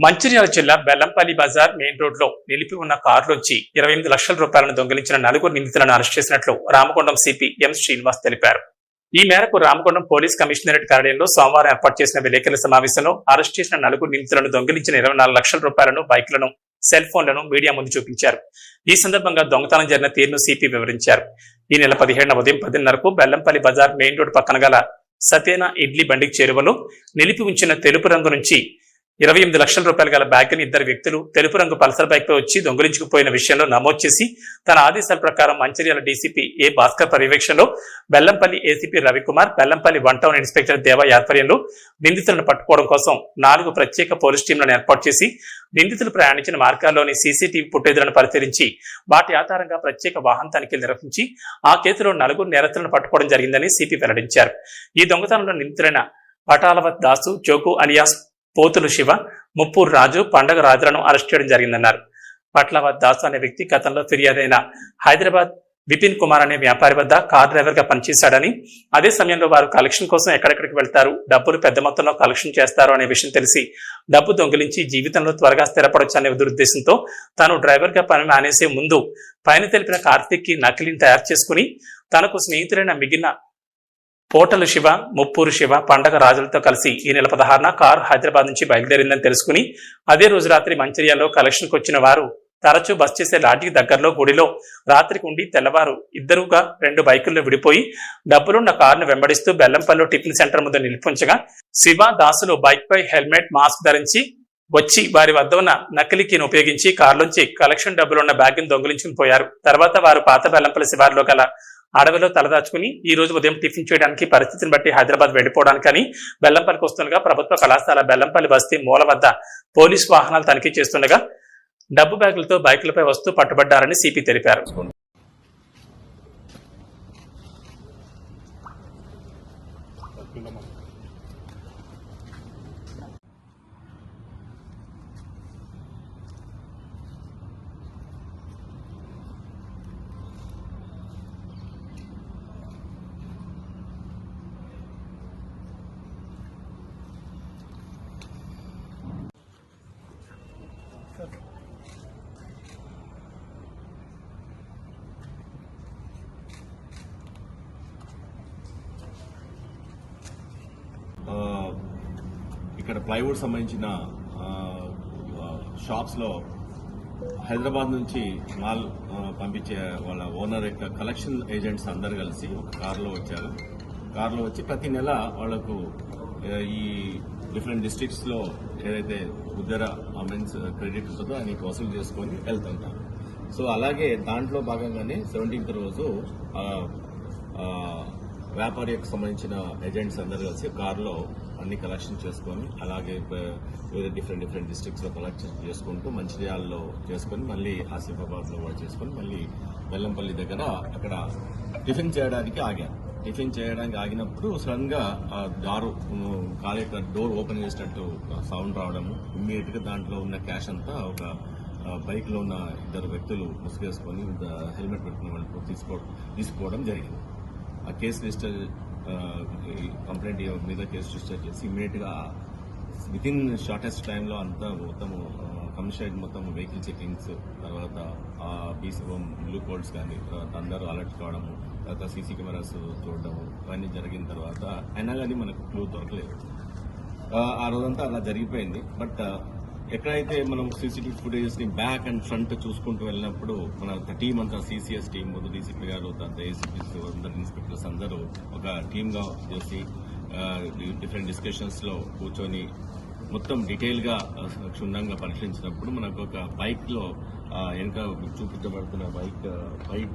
మంచిర్యాల జిల్లా బెల్లంపల్లి బజార్ మెయిన్ రోడ్లో నిలిపి ఉన్న కారులోంచి ఇరవై ఎనిమిది లక్షల రూపాయలను దొంగిలించిన నలుగురు నిందితులను అరెస్ట్ చేసినట్లు రామకొండం సిపి ఎం శ్రీనివాస్ తెలిపారు. ఈ మేరకు రామకొండం పోలీస్ కమిషనరేట్ కార్యాలయంలో సోమవారం ఏర్పాటు చేసిన విలేకరుల సమావేశంలో అరెస్ట్ చేసిన నలుగురు నిందితులను దొంగిలించిన ఇరవై నాలుగు లక్షల రూపాయలను బైక్లను సెల్ ఫోన్లను మీడియా ముందు చూపించారు. ఈ సందర్భంగా దొంగతనం జరిగిన తీరును సిపి వివరించారు. ఈ నెల పదిహేడున ఉదయం పదిన్నరకు బెల్లంపల్లి బజార్ మెయిన్ రోడ్ పక్కన గల సతేన ఇడ్లీ బండికి చేరువలో నిలిపి ఉంచిన తెలుపు రంగు నుంచి ఇరవై ఎనిమిది లక్షల రూపాయలు గల బ్యాగ్ని ఇద్దరు వ్యక్తులు తెలుపు రంగు పల్సర్ బైక్పై వచ్చి దొంగిలించుకుపోయిన విషయంలో నమోదు చేసి తన ఆదేశాల ప్రకారం మంచిర్యాల డీసీపీ ఏ భాస్కర్ పర్యవేక్షణలో Bellampalli ACP Ravikumar Bellampalli one town inspector Deva ఆధ్వర్యంలో నిందితులను పట్టుకోవడం కోసం నాలుగు ప్రత్యేక పోలీస్ టీంలను ఏర్పాటు చేసి నిందితులు ప్రయాణించిన మార్గాల్లోని సీసీటీవీ ఫుటేజ్లను పరిశీలించి వాటి ఆధారంగా ప్రత్యేక వాహన తనిఖీలు నిర్వహించి ఆ కేసులో నలుగురు నేరస్తులను పట్టుకోవడం జరిగిందని సిపి వెల్లడించారు. ఈ దొంగతనంలో నిందితులైన పటాలవత్ దాసు చోకు అలియాస్ పోతులు శివ ముప్పూరు రాజు పండగ రాజులను అరెస్ట్ చేయడం జరిగిందన్నారు. పట్లవత్ దాసు అనే వ్యక్తి గతంలో ఫిర్యాదైన హైదరాబాద్ విపిన్ కుమార్ అనే వ్యాపారి వద్ద కార్ డ్రైవర్గా పనిచేశాడని అదే సమయంలో వారు కలెక్షన్ కోసం ఎక్కడెక్కడికి వెళ్తారు డబ్బులు పెద్ద మొత్తంలో కలెక్షన్ చేస్తారు అనే విషయం తెలిసి డబ్బు దొంగిలించి జీవితంలో త్వరగా స్థిరపడొచ్చు అనే దురుద్దేశంతో తాను డ్రైవర్గా పని మానేసే ముందు పైన తెలిపిన కార్తీక్కి నకిలీని తయారు చేసుకుని తనకు స్నేహితులైన మిగిలిన పోటలు శివ ముప్పూరు శివ పండగ రాజులతో కలిసి ఈ నెల పదహారున కారు హైదరాబాద్ నుంచి బయలుదేరిందని తెలుసుకుని అదే రోజు రాత్రి మంచిర్యాలలో కలెక్షన్కు వచ్చిన వారు తరచూ బస్ చేసే లాడ్జికి దగ్గరలో గుడిలో రాత్రికి ఉండి తెల్లవారు ఇద్దరుగా రెండు బైకుల్లో విడిపోయి డబ్బులున్న కారును వెంబడిస్తూ బెల్లంపల్లి టిఫిన్ సెంటర్ ముందు నిలిపించగా శివ దాసులు బైక్ పై హెల్మెట్ మాస్క్ ధరించి వచ్చి వారి వద్ద ఉన్న నకిలికీని ఉపయోగించి కారులోంచి కలెక్షన్ డబ్బులున్న బ్యాగ్ను దొంగిలించుకుని పోయారు. తర్వాత వారు పాత బెల్లంపల్లి శివార్లో గల అడవిలో తలదాచుకుని ఈ రోజు ఉదయం టిఫిన్ చేయడానికి పరిస్థితిని బట్టి హైదరాబాద్ వెళ్ళిపోవడానికని బెల్లంపల్లికి వస్తుండగా ప్రభుత్వ కళాశాల బెల్లంపల్లి బస్తీ మూల వద్ద పోలీసు వాహనాలు తనిఖీ చేస్తుండగా డబ్బు బ్యాగులతో బైకులపై వస్తూ పట్టుబడ్డారని సిపి తెలిపారు. ఇక్కడ ప్లైవుడ్ సంబంధించిన షాప్స్లో హైదరాబాద్ నుంచి మాల్ పంపించే వాళ్ళ ఓనర్ యొక్క కలెక్షన్ ఏజెంట్స్ అందరు కలిసి ఒక కారులో వచ్చారు. కారులో వచ్చి ప్రతి నెల వాళ్ళకు ఈ డిఫరెంట్ డిస్ట్రిక్ట్స్లో ఏదైతే ఉద్దర అమెన్స్ క్రెడిట్ ఉంటుందో అని వసూలు చేసుకొని వెళ్తుంటారు సో అలాగే దాంట్లో భాగంగానే సెవెంటీన్త్ రోజు వ్యాపారికి సంబంధించిన ఏజెంట్స్ అందరు కలిసి కారులో అన్ని కలెక్షన్ చేసుకొని అలాగే వేరే డిఫరెంట్ డిఫరెంట్ డిస్ట్రిక్ట్స్లో కలెక్షన్ చేసుకుంటూ మంచిర్యాలలో చేసుకొని మళ్ళీ ఆసిఫాబాద్లో కూడా చేసుకొని మళ్ళీ బెల్లంపల్లి దగ్గర అక్కడ టిఫిన్ చేయడానికి ఆగాను టిఫిన్ చేయడానికి ఆగినప్పుడు సడన్గా ఆ దారు కార్ యొక్క డోర్ ఓపెన్ చేసినట్టు సౌండ్ రావడం ఇమ్మీడియట్గా దాంట్లో ఉన్న క్యాష్ అంతా ఒక బైక్లో ఉన్న ఇద్దరు వ్యక్తులు ముసుగేసుకొని హెల్మెట్ పెట్టుకున్న వాళ్ళు తీసుకో తీసుకోవడం జరిగింది. ఆ కేసు రిజిస్టర్ కంప్లైంట్ మీద కేసు రిజిస్టర్ చేసి ఇమీడియట్గా విత్ ఇన్ షార్టెస్ట్ టైంలో అంతా మొత్తం కమిషనరేట్ మొత్తం వెహికల్ చెకింగ్స్ తర్వాత ఆ బీసీ బ్లూ కోడ్స్ కానీ తర్వాత అందరూ అలర్ట్ కావడము తర్వాత సీసీ కెమెరాస్ చూడడం ఇవన్నీ జరిగిన తర్వాత అయినా కానీ మనకు క్లూ దొరకలేదు. ఆ, రోజంతా అలా జరిగిపోయింది. బట్ ఎక్కడైతే మనం సీసీటీవీ ఫుటేజెస్ని బ్యాక్ అండ్ ఫ్రంట్ చూసుకుంటూ వెళ్ళినప్పుడు మన టీం అంతా సీసీఎస్ టీం ముందు డీసీపీ గారు తర్వాత ఏసీపీస్ అందరు ఇన్స్పెక్టర్స్ అందరూ ఒక టీమ్గా చేసి డిఫరెంట్ డిస్కషన్స్లో కూర్చొని మొత్తం డీటెయిల్గా క్షుణ్ణంగా పరిశీలించినప్పుడు మనకు ఒక బైక్లో చూపించబడుతున్న బైక్ బైక్